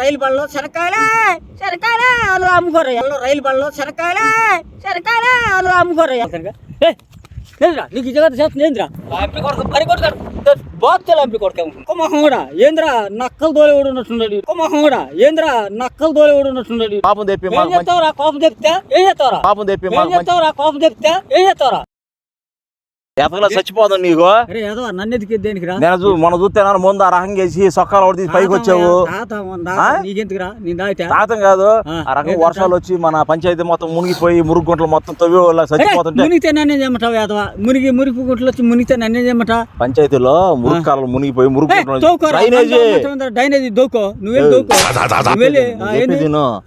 రైలు బళ్ళలో శనకాయలే శనకాయలే వాళ్ళు అమ్ముకోరు ఎల్లో రైలు బళ్ళలో శనకాయలే శనకాయలే వాళ్ళు అమ్ముకోరు ఏంద్రా నీకు ఈ జగత్ చేస్తుంది ఏంద్రా ఎంపీ కొడుకు పని కొడుతాడు బాత్తులు ఎంపీ కొడుకు మొహం కూడా ఏంద్రా నక్కలు ఉన్నట్టున్నాడు. కూడా ఏంద్రా నక్కలు దోలేవాడు ఉన్నట్టున్నాడు. పాపం తెప్పి ఏం మాకు మంచి- చేస్తావురా కోపం చెప్తే ఏం చేస్తావురా? పాపం తెప్పి చేస్తావురా కోపం ఏం చేస్తావురా? ఎతకలా చచ్చిపోదాం నీకు? నేను మన చూస్తే ముందు ఆ రకం చేసి సొక్కాలు ఒకటి తీసి పైకి వచ్చావు. తాత కాదు. ఆ, రకం? వర్షాలు వచ్చి మన పంచాయతీ మొత్తం మునిగిపోయి మురుగు గుంటలు మొత్తం తవ్వి చచ్చిపోతుంటే. మునిగితే నన్నే చేయమంటావు యాదవ. మునిగి మురికి గుంటలు వచ్చి మునిగితే నన్నే చేయమంటా పంచాయతీలో మురుగు కాలం మునిగిపోయి మురుగు గుంటలు డ్రైనేజీ. డ్రైనేజీ దోకో. నువ్వేం దోకో?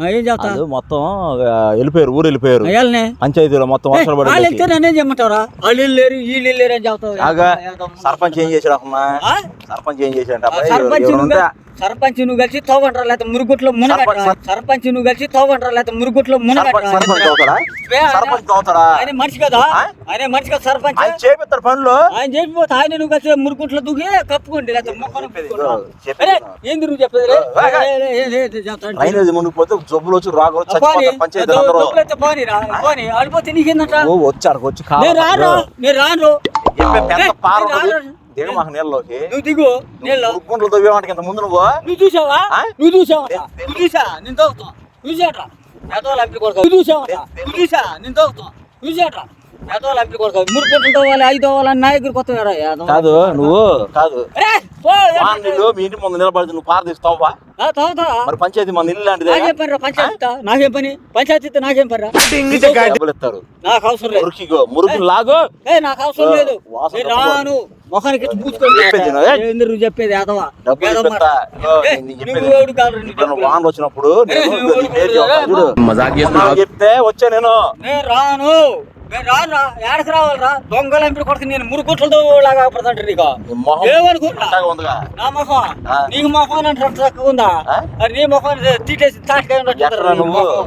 ఏం చెప్తా మొత్తం వెళ్ళిపోయారు ఊరు వెళ్ళిపోయారు. పంచాయతీలో మొత్తం వర్షాలు పడి నన్నే చేయమంటావురా? వాళ్ళు ఆగా సర్పంచ్ ఏం చేశాడు అమ్మా? సర్పంచ్ ఏం చేశాడు సర్పంచ్ సర్పంచ్ నువ్వు కలిసి తోవంటరా లేకపోతే మురుగుట్లో మునగట్రా సర్పంచ్- నువ్వు కలిసి తోవంటరా లేకపోతే మురుగుట్లో మునగట్రా ఏ, ఆయన- మనిషి కదా? ఆయన మనిషి కదా సర్పంచ్ చేపిస్తారు పనులు ఆయన చెప్పిపోతే ఆయన నువ్వు కలిసి మురుగుంట్లో దూకి కప్పుకోండి లేకపోతే ఏంది నువ్వు చెప్పేది మునిగిపోతే జబ్బులు వచ్చి రాగలు పోనీ, ఆడిపోతే నీకేందంట వచ్చారు వచ్చి రాను నేను రాను దిగ మాకు నీళ్ళలోకి? నువ్వు దిగు నీళ్ళు. గుంటలు తవ్వేవాటికి ఇంత ముందు నువ్వు? నువ్వు చూసావా? నువ్వు చూసావా? నువ్వు చూసా నేను తోగుతాం చూసాట్రా ఎదవాళ్ళు ఎంపీ కొడుకు. నువ్వు చూసావా? నువ్వు చూసా నేను తోగుతాం చూసాట్రా కాదు నువ్వు. కాదు. పో వాన నీళ్ళు మీ ఇంటి ముందు నిలబడి నువ్వు పార తీస్తావా తాగుతా మరి పంచాయతీ మన ఇల్లు లాంటిదే. నాకేం పని పంచాయతీ నాకేం పని? ఇస్తారు నాకు అవసరం లేదు. మురికిగో మురికి లాగు. ఏ నాకు అవసరం లేదు. రాను. మొఖానికి చెప్పేది నువ్వు, నువ్వు చెప్పేది యాదవా? డబ్బులు యాదవ ఇప్పిస్తా. మాట. ఇగో, ఏ, నేను నువ్వు చెప్పేది. ఎవడు కాదు నీ ఇప్పుడు డబ్బులు. వానలు వచ్చినప్పుడు నువ్వు చెప్తే వచ్చా నేను రాను. రాను రా ఏడకి రావాలరా? దొంగల ఎంపీ కొడుకు నేను మురుగుట్లతో లాగా పడుతుంట నీకు. నీ మొహం ఏమనుకుంటా అట్టాగా ఉందిగా. నా మొహం ఆ. నీకు మొహం అంటే తక్కువ ఉందా? ఆ? అది నీ మొహం తీటేసి తాటికాయ ఉన్నట్టు ఎట్రా నీ నువ్వు? ఉండవు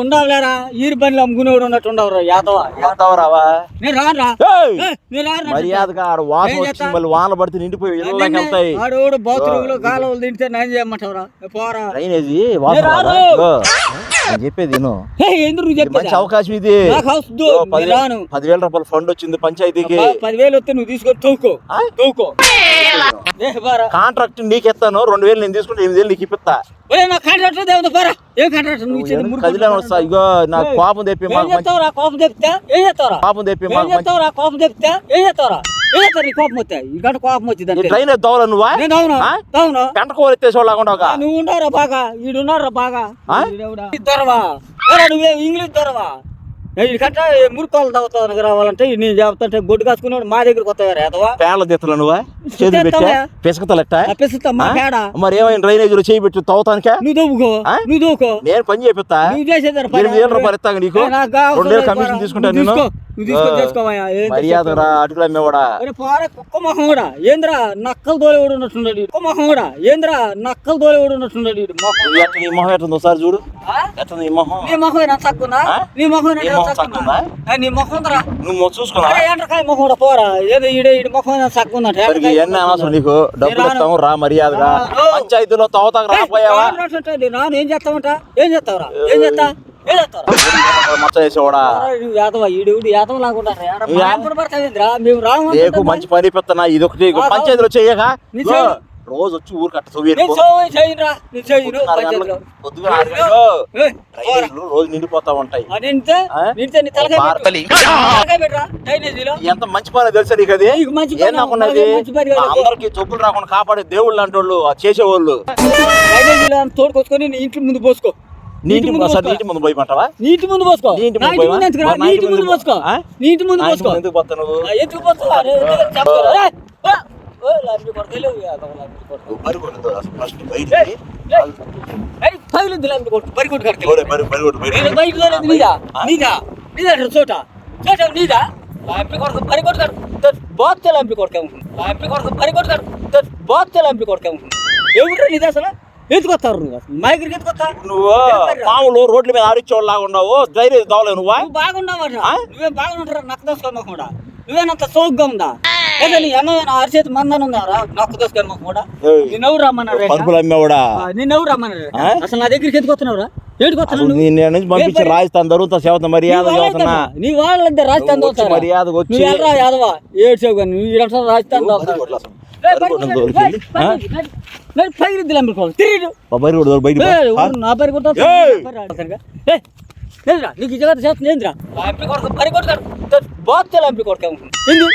ఉండాలేరా ఈరు బండ్లు అమ్ముకునేవాడు ఉన్నట్టు యాదవ. రావా నేను మర్యాదగా ఆడ వాసన వచ్చి? మళ్ళీ వానలు పడితే నిండిపోయి ఇళ్ళకి వెళ్తాయి. ఆడోడు బాత్రూమ్ కాలువలు తింటే నేను చేయమంటావురా. పోరా. డ్రైనేజీ వాసన నేను చెప్పేది మంచి అవకాశం ఇది. పదివేల రూపాయల ఫండ్ వచ్చింది పంచాయతీకి. పదివేలు వస్తే నువ్వు తీసుకొని తోకో? తోకో. కాంట్రాక్ట్ నీకు ఎత్తాను రెండు వేలు నేను తీసుకుంటే ఎనిమిది వేలు నీకు ఇప్పిస్తా. నా ఇగో ఏయ్, కోపం తెప్పి కోపం చెప్తే ఏం చేస్తావురా? కోపం తెప్పి కోపం చెప్తే ఏం చేస్తావురా? ఏం చేస్తారు నీ కోపం వస్తే గంట కోపం వచ్చింది ట్రైన్ దోవల నువ్వా? నేను అవును? అవును. పెంట కూర ఎత్తేసేవాళ్ళగా నువ్వు ఉన్నారా బాగా ఈడున్నారా బాగా. దొరవా నువ్వే ఇంగ్లీష్ దొరవా ఇక్కడంటే మురుకోలు తాగుతావు రావాలంటే నేను చెప్తుంటే గొడ్డు కాసుకున్నాడు మా దగ్గరికి వస్తావు రేదవా పేర్ల దిత్తలు నువ్వా? చేతులు పెట్టా? పిసకతలెట్టా? మా పేడ. మరి ఏమైనా డ్రైనేజీలో చేయి పెట్టి తవ్వుతానికా? నువ్వు? నువ్వు నేను పని చేపిస్తా. నువ్వు చేసేదారు పని. ఎనిమిది వేల రూపాయలు ఇస్తాను నీకు? రెండు వేలు కమిషన్. తీసుకుంటాను నేను? అటుకులు అమ్మేవాడా? పోరా కుక్క మొహం కూడా. ఏంద్రా నక్కలు దోలేవాడు ఉన్నట్టున్నాడు ఈడు. కుక్క మొహం కూడా. ఏంద్రా నక్కలు ఉన్నట్టున్నాడు మొహం. నీ మొహం ఒకసారి చూడు. నీ మొహం? నీ మొహం? నీ మొహం నీ ఉందిరా నువ్వు చూసుకున్నా ఎండ్రకాయ కూడా పోరా ఏదో ఈడ ఈడ ఎన్ని అనవసరం నీకు డబ్బులు. ఇస్తాము రా మర్యాదగా. పంచాయతీలో తవ్వుతాకు రాపోయావా నాను ఏం చేస్తామంట ఏం చేస్తావురా ఏం చేస్తా మంచి పని పెత్తనా ఇది ఒకటి పంచాయతీలో చెయ్యక నీ ఇగో, చెయ్యి. రోజు వచ్చి ఊరు కట్ట రోజు నిండిపోతా ఉంటాయి. ఎంత మంచి పని తెలుసా నీకు అది. అందరికి జబ్బులు రాకుండా కాపాడే దేవుళ్ళు అంటోళ్ళు ఆ చేసేవాళ్ళు. తోడుకొచ్చుకొని నీ ఇంటి ముందు పోసుకో. నీ ఇంటి ముందు. నీటి ముందు పోయమంటావా? నీ ఇంటి ముందు పోసుకో. నీ ఇంటి నా ముందు పోసుకో. ఆ? నీ ఇంటి ముందు పోసుకో. ఎందుకు పోతా చోట చోట నీదా లాంపి కొడుకు పని కొడతాడు బాత్తే లాంపి కొడక లాంపి కొడుకు పని కొడతాడు బాత్తే లాంపి కొడక ఏమిట్రా నీది అసలు ఎత్తుకొస్తారు నువ్వు అసలు మా దగ్గరికి ఎత్తుకొస్తా నువ్వు పాములు రోడ్ల మీద ఆడిచ్చేవాళ్ళగా ఉన్నావు ధైర్యం దోవలేవు నువ్వా బాగున్నావు? నువ్వేం బాగుంటారా నక్క దోసుకోమా కూడా. నువ్వేనంత సోగ్గా ఉందా? నీ అన్నమైన అరిచేతి మందని ఉందారా నాకు దోసుకొని కూడా. ఏయ్. నిన్నెవరు రమ్మన్నారు పరుపులు అమ్మేవాడా? నిన్నెవరు రమ్మన్నారు ఆ? అసలు నా దగ్గరికి ఎందుకు వస్తున్నావురా? ఏడుకు అసలు వస్తున్నావు నేను నేను నుంచి పంపించి ఏం పని? రాజస్థాన్ జరుగుతా చదువుతా మర్యాద చదువుతున్నా నీ వాళ్ళంతా రాజస్థాన్ నువ్వు వచ్చి యాదవా? ఏడ్చావు కానీ నువ్వు రాజస్థాన్ నీకు ఈ జగత్తు చేస్తుంది ఏందిరా? బాగా ఎంపీ కొడుకు ఏంది?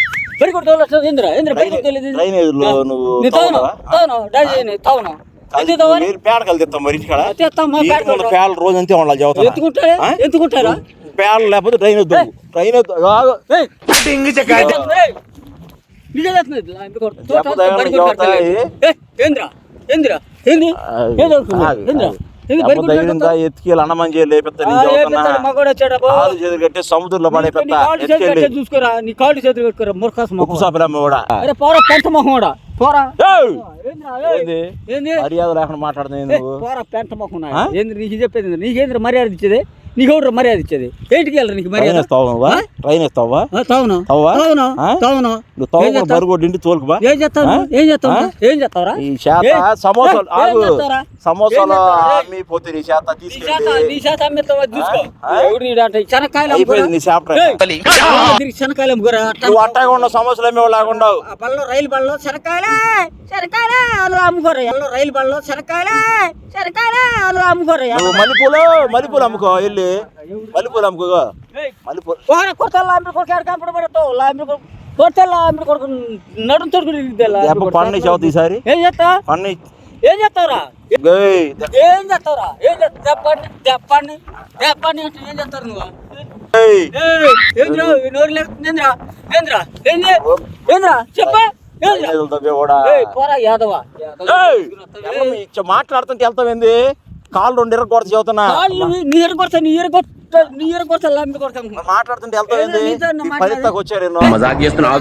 నువ్వు తావును? తావును? డాడీ తావును? ఎందుకు తావని? మీరు పేడకలు తెస్తాం మరి ఇంటికాడ తెస్తామ్మా, పేడ రోజు అంతే ఉండాలి చదువుతా ఎత్తుకుంటారా? ఎత్తుకుంటారా? లేకపోతే చదువుతాయి. కడతలేదు. ఏయ్, ఏందిరా? ఏందిరా? ఏంది? ఏందిరా? ధైర్యంగా? ఎత్తికి అన్నమని చేయాలి అబ్బో. కాలు చేతులు కట్టి సముద్రంలో పడే పెద్ద ఎత్తుకెళ్ళి. చూసుకోరా నీ కాళ్ళు చేతులు కట్టుకోరా మూర్ఖాసు ఉప్పు మొహం సాపలు అమ్మవాడా అరే పోరా పెంట మొహం వాడా పోరా మర్యాద లేకుండా మాట్లాడుతుంది పోరా పెంట మొహం? ఏంది నీకు చెప్పేది? నీకేంద్ర మర్యాద ఇచ్చేది? నీకెవరు మర్యాద ఇచ్చేది ఏంటికి వెళ్ళరు నీకు మర్యాద? ఆ? ట్రైన్ వేస్తావా ఆ, తావును తవ్వా? తావును ఆ? తావును నువ్వు ఇంటి ఏం చేస్తావు? ఏం చేస్తావు? ఏం చేస్తావురా ఈ? సమోసాలు ఆగు? సమోసాలు ఏం చేస్తావు? ఏ? అమ్మి పోతే నీ చేత నీ శాత తీసుకెళ్ళి నీ శాత అమ్మేస్తావా చూసుకో ఆ? ఎవడు నీడంటే శనక్కాయలు అయిపోయింది నీ చాప్టర్ తిరిగి శనక్కాయలు అమ్ముకోరా అట్లా నువ్వు అట్టగా ఉన్న సమోసాలు అమ్మేవాళ్ళు బళ్ళలో రైలు బళ్ళలో శనక్కాయలే శనక్కాయలే అని అమ్ముకోరు రైలు బళ్ళలో శనక్కాయలే శనక్కాయలే అని అమ్ముకోరు మల్లెపూలు మల్లెపూలు అమ్ముకో వెళ్ళి మల్లెపూలు అమ్ముకో మల్లెపూలు కొడతా కొడుకు ఎక్కడ లాంబి కొడుకు కొడతా లాంబి కొడుకు నడుము తోడుకు పండు చదువుతా ఈసారి? ఏం చేస్తా పండు ఏం చేస్తావురా? గేయ్. ఏం చేస్తావురా? ఏం చెప్పండి చెప్పండి చెప్పండి అంటే ఏం చేస్తారు నువ్వు? ఏయ్. ఏయ్, ఏంద్రా? నోరు ఏంద్రా? ఏంది? ఏంద్రా? చెప్పా. పోరా యాదవా? మాట్లాడుతుంటే వెళ్తావేంది కాళ్ళు రెండు ఇరగ కొడత చదువుతున్నా కాళ్ళు నీ- కొడతా నీ కొడతా నీ ఎరు కొడతా లాంబి కొడతా. మాట్లాడుతుంటే ఏదో పని వచ్చారు మజాక్ చేస్తున్నావు?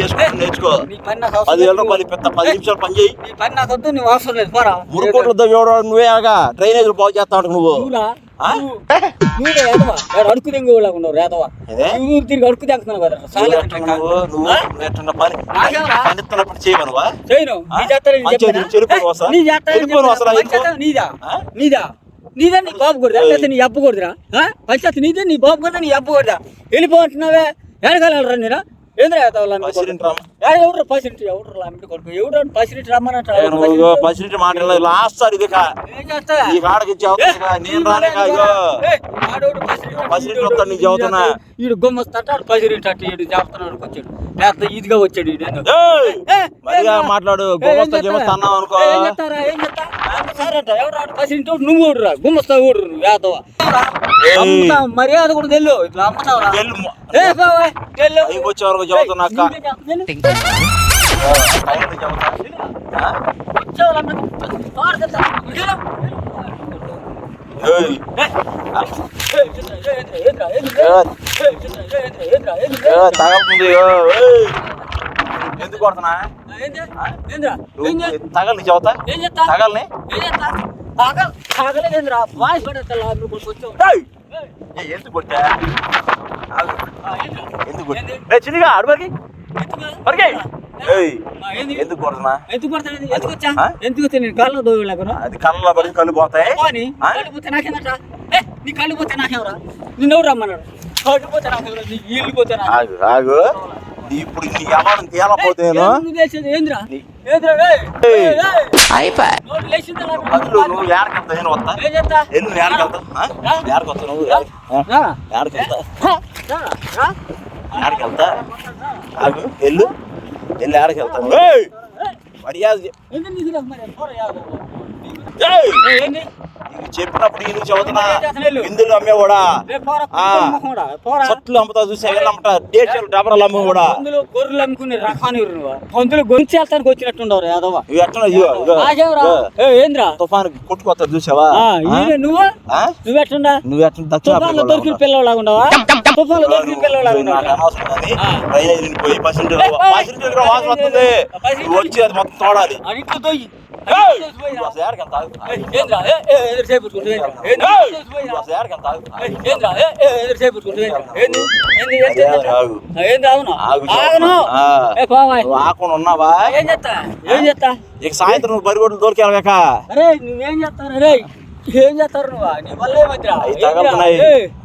చేసుకుని నేర్చుకో. రూపాయలు పెద్ద పది నిమిషాలు పని చేయి. నీ పని నాకు వద్దు నువ్వు అవసరం లేదు పోరా. మురుకోట్లు దవ్వేవాడు నువ్వే ఆగా. డ్రైనేజ్ బాగు చేస్తా నువ్వు. అడుకు తిరిగి అడుకు కదా చేయమనువా చేయను. నీ? నీ నీదా? ఆ? నీదా? నీదా నీ బాబు కొడదా? లేకపోతే నీ అబ్బు కొడదురా పంచాయతీ నీదే నీ బాబు కొడదా? నీ అబ్బు కొడదా? వెళ్ళిపోతున్నావే నేనా? ఏంద్రా పసిరెడ్డి లాస్ట్ సార్ ఇది ఈ కాడకి నేను నీకు. ఈడు గుమ్మస్తాడు పసిరింటి అట్టు ఈడు చేస్తున్నాడు వచ్చాడు. ఈడు. మరిగా? మాట్లాడు. చేస్తారా? గిమస్తా అన్నావు అనుకో. ఏ, చేస్తారా? ఏం చేస్తా? నువ్వు గుమ్మస్తా మర్యాద కూడా తెల్లు ఇట్లా అమ్ముతావురా వచ్చే వరకు అక్క? తగలుతుంది! ఎందుకు కొడుతున్నా తగలని చేస్తా? తగలని ఆగలేదేంద్రా? వాయిస్! ఏయ్, ఏ, ఎందుకు కొట్టా? ఎందుకు కొట్టా? చిన్నగా ఆ, ఏంది? ఎందుకు కొడుతున్నా? ఎందుకు కొడతాడు? ఎందుకు వచ్చా? ఎందుకు వచ్చా? నేను కాళ్ళు దోయలేకున్నా అది కళ్ళలో పడి కళ్ళు పోతాయి? కళ్ళు పోతే నాకేనట్రా? ఏ, నీ కళ్ళు పోతే నాకెవరా నిన్ను ఎవరు రమ్మన్నాడు కళ్ళు పోతే నాకెవరా నీ ఇల్లు పోతే నాకు ఇప్పుడు నీ వ్యవహారం నాకు? బదులు నువ్వు ఏడకెళ్తా నేను వస్తా? ఎల్లు నువ్వు ఏడకెళ్తా ఏడకొస్తా నువ్వు. ఏడకెళ్తా. ఏడకెళ్తా ఆగు. ఎల్లు ఎల్లు ఏడకెళ్తా ఏయ్. మర్యాద చెప్పినప్పుడు ఈ నుంచి వెళ్ళు. ఇందులో మొహండా, పోరా. సట్లు అమ్ముతా చూసా డబరాలు అమ్మేవాడా పందులు గొర్రెలు అమ్ముకునే రకాని నువ్వు? పందులు వచ్చినట్టుండవు యాదవ ఏంద్రా? తుఫాను కొట్టుకొస్తా చూసావా? నువ్వు? నువ్వు ఎట్లా దక్షిణ తుఫాన్లో దొరికిన పిల్లలాగా ఉండవా తుఫాన్లో దొరికిన పిల్లలాగా ఉండవా వాసన వస్తుంది. నువ్వు వచ్చి అది మొత్తం తోడాలి. ఇంట్లో. నువ్వు ఏంద్రా? ఆకుండా ఉన్నావా? ఏం చేస్తా? ఏం చేస్తా? ఇక సాయంత్రం నువ్వు బరిగొడ్లు దొరికేవాక అరే నువ్వేం చేస్తారు రే ఏం చేస్తారు నువ్వు? నీ వల్ల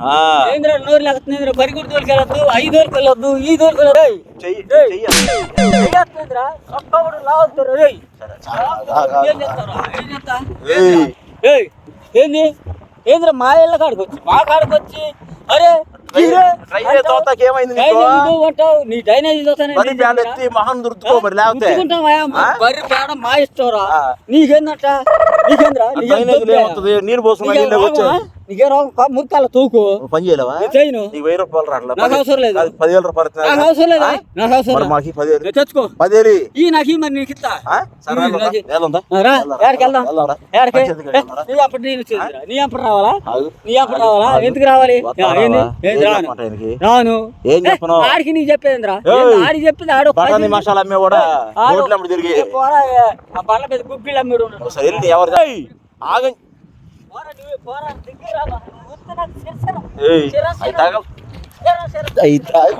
ఆ. ఏంద్రా నోరు లేకపోతుందిరా పరిగెడు తోలుకెళ్ళొద్దు ఐదు తోలుకెళ్ళొద్దు ఈ రేయ్ ఏం చేస్తారా ఏం చేస్తా? ఏంది? ఏంద్రా మా ఇళ్ళ కాడికి వచ్చి మా కాడికి వచ్చి అరే నీ డైనేజ్ మా ఇష్టంరా? ఆ. నీకేందట? నీకేంద్రా? నీకేం డ్రైనేజీలో దొబ్బే? ఏమవుతుంది? నీరు పోసుకున్నా నీకేం మురికాల తూకు. పని చేయలేవా? చేయను. నీకు వెయ్యి రూపాయలు రాట్లా? నాకు అవసరం లేదు. అది పదివేల రూపాయలు నాకు అవసరం లేదా? ఆ? నాకు అవసరం మరి లేదు. మాకు ఈ పదివేలు. నేను తెచ్చుకో. పదివేలు. ఈ నాకు ఈ మరి నీకు ఇస్తా. ఆ? సరే ఈ వెళ్దాం. నాకు- వెళ్దాం. ఆ, రా. వెళ్దాం. ఎక్కడికి వెళ్దాం. వెళ్దాం. ఎక్కడికి పంచాయతీకి ఏ, వెళ్దాం. నీ అప్పుడు నేను వచ్చేదిరా. నీ అప్పుడు రావాలా. నీ అప్పుడు. ఎందుకు రాను. ఏం చెప్పను? ఆడికి నీకు చెప్పేదిరా ఏయ్. ఆడికి చెప్పింది ఆడు బఠానీ మసాలా అమ్మే కూడా రోడ్లు అమ్ముడు తిరిగి. ఆ మీద అమ్మిడు వెళ్ళి ఎవరు ఆగం అయి తాగ